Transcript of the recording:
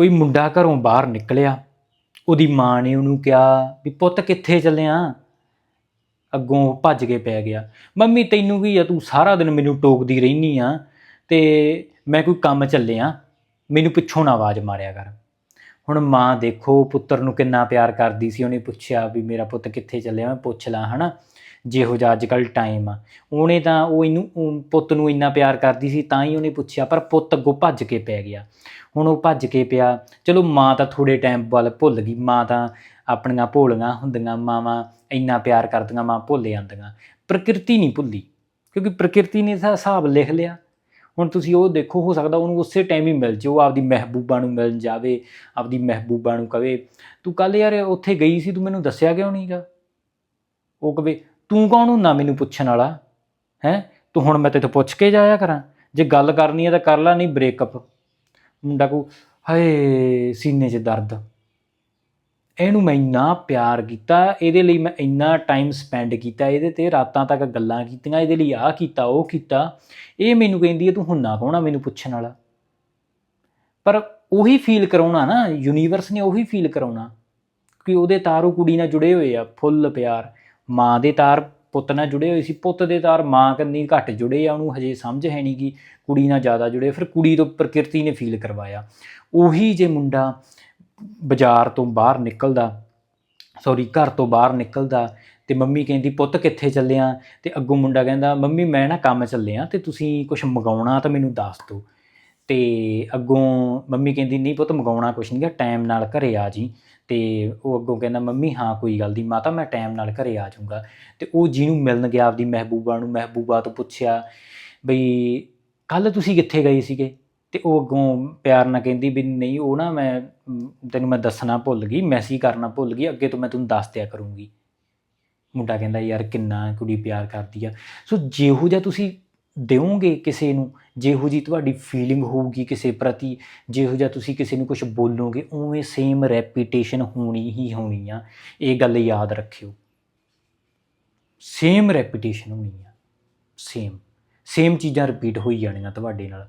ਕੋਈ ਮੁੰਡਾ ਘਰੋਂ ਬਾਹਰ ਨਿਕਲਿਆ, ਉਹਦੀ ਮਾਂ ਨੇ ਉਹਨੂੰ ਕਿਹਾ ਵੀ ਪੁੱਤ ਕਿੱਥੇ ਚੱਲਿਆ? ਅੱਗੋਂ ਭੱਜ ਕੇ ਪੈ ਗਿਆ। ਮੰਮੀ, ਤੈਨੂੰ ਕੀ ਆ? ਤੂੰ ਸਾਰਾ ਦਿਨ ਮੈਨੂੰ ਟੋਕਦੀ ਰਹਿਨੀ ਆ ਤੇ ਮੈਂ ਕੋਈ ਕੰਮ ਚੱਲਿਆ। ਮੈਨੂੰ ਪਿੱਛੋਂ ਨਾ ਆਵਾਜ਼ ਮਾਰਿਆ ਕਰ। ਹੁਣ ਮਾਂ ਦੇਖੋ, ਪੁੱਤਰ ਨੂੰ ਕਿੰਨਾ ਪਿਆਰ ਕਰਦੀ ਸੀ। ਉਹਨੇ ਪੁੱਛਿਆ ਵੀ ਮੇਰਾ ਪੁੱਤ ਕਿੱਥੇ ਚੱਲਿਆ? ਮੈਂ ਪੁੱਛ ਲਾਂ, ਹਨਾ? ਜਿਹੋ ਜਿਹਾ ਅੱਜ ਕੱਲ ਟਾਈਮ ਆ। ਉਹਨੇ ਤਾਂ ਉਹ ਇਹਨੂੰ ਪੁੱਤ ਨੂੰ ਇੰਨਾ ਪਿਆਰ ਕਰਦੀ ਸੀ, ਤਾਂ ਹੀ ਉਹਨੇ ਪੁੱਛਿਆ, ਪਰ ਪੁੱਤ ਅੱਗੋਂ ਭੱਜ ਕੇ ਪੈ ਗਿਆ। ਹੁਣ ਉਹ ਭੱਜ ਕੇ ਪਿਆ। ਚਲੋ ਮਾਂ ਤਾਂ ਥੋੜੇ ਟਾਈਮ ਵੱਲ ਭੁੱਲ ਗਈ। ਮਾਂ ਤਾਂ ਆਪਣੀਆਂ ਭੋਲੀਆਂ ਹੁੰਦੀਆਂ, ਮਾਵਾਂ ਇੰਨਾ ਪਿਆਰ ਕਰਦੀਆਂ, ਮਾਂ ਭੁੱਲ ਜਾਂਦੀਆਂ। ਪ੍ਰਕਿਰਤੀ ਨਹੀਂ ਭੁੱਲੀ, ਕਿਉਂਕਿ ਪ੍ਰਕਿਰਤੀ ਨੇ ਤਾਂ ਹਿਸਾਬ ਲਿਖ ਲਿਆ। ਹੁਣ ਤੁਸੀਂ ਉਹ ਦੇਖੋ, ਹੋ ਸਕਦਾ ਉਹਨੂੰ ਉਸੇ ਟਾਈਮ ਹੀ ਮਿਲ ਜੇ ਉਹ ਆਪਦੀ ਮਹਿਬੂਬਾ ਨੂੰ ਮਿਲ ਜਾਵੇ, ਆਪਦੀ ਮਹਿਬੂਬਾ ਨੂੰ ਕਵੇ, ਤੂੰ ਕੱਲ ਯਾਰ ਉੱਥੇ ਗਈ ਸੀ, ਤੂੰ ਮੈਨੂੰ ਦੱਸਿਆ ਕਿਉਂ ਨਹੀਂਗਾ ਉਹ ਕਵੇ ਤੂੰ ਕੌਣ ਹੁੰਦਾ ਮੈਨੂੰ ਪੁੱਛਣ ਵਾਲਾ? ਹੈ? ਤੂੰ ਹੁਣ ਮੈਂ ਤੇਥੋਂ ਪੁੱਛ ਕੇ ਜਾਇਆ ਕਰਾਂ। ਜੇ ਗੱਲ ਕਰਨੀ ਹੈ ਤਾਂ ਕਰ ਲੈ, ਨਹੀਂ ਬ੍ਰੇਕਅਪ ਮੁੰਡਾ ਕੋ ਹਾਏ, ਸੀਨੇ 'ਚ ਦਰਦ। ਇਹਨੂੰ ਮੈਂ ਇੰਨਾ ਪਿਆਰ ਕੀਤਾ, ਇਹਦੇ ਲਈ ਮੈਂ ਇੰਨਾ ਟਾਈਮ ਸਪੈਂਡ ਕੀਤਾ, ਇਹਦੇ ਤੇ ਰਾਤਾਂ ਤੱਕ ਗੱਲਾਂ ਕੀਤੀਆਂ, ਇਹਦੇ ਲਈ ਆਹ ਕੀਤਾ, ਉਹ ਕੀਤਾ। ਇਹ ਮੈਨੂੰ ਕਹਿੰਦੀ ਹੈ, ਤੂੰ ਹੁੰਨਾ ਕੌਣ ਆ ਮੈਨੂੰ ਪੁੱਛਣ ਵਾਲਾ। ਪਰ ਉਹੀ ਫੀਲ ਕਰਾਉਣਾ ਨਾ ਯੂਨੀਵਰਸ ਨੇ ਉਹੀ ਫੀਲ ਕਰਾਉਣਾ ਕਿ ਉਹਦੇ ਤਾਰੋ ਕੁੜੀ ਨਾਲ ਜੁੜੇ ਹੋਏ ਆ, ਫੁੱਲ ਪਿਆਰ। ਮਾਂ ਦੇ ਤਾਰ ਪੁੱਤ ਨਾਲ ਜੁੜੇ ਹੋਏ ਸੀ, ਪੁੱਤ ਦੇ ਤਾਰ ਮਾਂ ਕੰਨੀ ਘੱਟ ਜੁੜੇ ਆ, ਉਹਨੂੰ ਹਜੇ ਸਮਝ ਹੈ ਨਹੀਂ ਕਿ ਕੁੜੀ ਨਾਲ ਜ਼ਿਆਦਾ ਜੁੜੇ ਫਿਰ ਕੁੜੀ ਤੋਂ ਪ੍ਰਕਿਰਤੀ ਨੇ ਫੀਲ ਕਰਵਾਇਆ। ਉਹੀ ਜੇ ਮੁੰਡਾ ਬਾਜ਼ਾਰ ਤੋਂ ਬਾਹਰ ਨਿਕਲਦਾ ਸੌਰੀ ਘਰ ਤੋਂ ਬਾਹਰ ਨਿਕਲਦਾ ਤੇ ਮੰਮੀ ਕਹਿੰਦੀ, ਪੁੱਤ ਕਿੱਥੇ ਚੱਲਿਆ? ਤੇ ਅੱਗੋਂ ਮੁੰਡਾ ਕਹਿੰਦਾ, ਮੰਮੀ, ਮੈਂ ਨਾ ਕੰਮ ਚੱਲਿਆ ਤੇ ਤੁਸੀਂ ਕੁਝ ਮੰਗਾਉਣਾ ਤਾਂ ਮੈਨੂੰ ਦੱਸ ਦਿਓ। ਤੇ ਅੱਗੋਂ ਮੰਮੀ ਕਹਿੰਦੀ, ਨਹੀਂ ਪੁੱਤ, ਮੰਗਾਉਣਾ ਕੁਛ ਨਹੀਂ ਗਾ ਟਾਈਮ ਨਾਲ ਘਰੇ ਆ ਜੀ। ਤੇ ਉਹ ਅੱਗੋਂ ਕਹਿੰਦਾ, ਮੰਮੀ, ਹਾਂ, ਕੋਈ ਗੱਲ ਨਹੀਂ ਮਾਤਾ, ਮੈਂ ਟਾਈਮ ਨਾਲ ਘਰੇ ਆ ਜਾਊਂਗਾ। ਤੇ ਉਹ ਜਿਹਨੂੰ ਮਿਲਣ ਗਿਆ ਆਪਦੀ ਮਹਿਬੂਬਾ ਨੂੰ, ਮਹਿਬੂਬਾ ਤੋਂ ਪੁੱਛਿਆ ਬਈ ਕੱਲ ਤੁਸੀਂ ਕਿੱਥੇ ਗਏ ਸੀਗੇ? ਤੇ ਉਹ ਅੱਗੋਂ ਪਿਆਰ ਨਾਲ ਕਹਿੰਦੀ ਵੀ ਨਹੀਂ, ਉਹ ਨਾ ਮੈਂ ਤੈਨੂੰ ਮੈਂ ਦੱਸਣਾ ਭੁੱਲ ਗਈ ਮੈਸੇਜ ਕਰਨਾ ਭੁੱਲ ਗਈ, ਅੱਗੇ ਤੋਂ ਮੈਂ ਤੈਨੂੰ ਦੱਸ ਦਿਆ ਕਰੂੰਗੀ। ਮੁੰਡਾ ਕਹਿੰਦਾ, ਯਾਰ, ਕਿੰਨਾ ਕੁੜੀ ਪਿਆਰ ਕਰਦੀ ਆ। ਸੋ ਜਿਹੋ ਜਿਹਾ ਤੁਸੀਂ ਦਿਓਗੇ ਕਿਸੇ ਨੂੰ? ਜਿਹੋ ਜੀ ਤੁਹਾਡੀ ਫੀਲਿੰਗ ਹੋਊਗੀ ਕਿਸੇ ਪ੍ਰਤੀ, ਜਿਹੋ ਜਿਹਾ ਤੁਸੀਂ ਕਿਸੇ ਨੂੰ ਕੁਝ ਬੋਲੋਗੇ, ਉਵੇਂ ਸੇਮ ਰੈਪੀਟੇਸ਼ਨ ਹੋਣੀ ਹੀ ਹੋਣੀ ਆ। ਇਹ ਗੱਲ ਯਾਦ ਰੱਖਿਓ। ਸੇਮ ਰੈਪੀਟੇਸ਼ਨ ਹੋਣੀ ਆ। ਸੇਮ ਸੇਮ ਚੀਜ਼ਾਂ ਰਿਪੀਟ ਹੋਈ ਜਾਣੀਆਂ ਤੁਹਾਡੇ ਨਾਲ।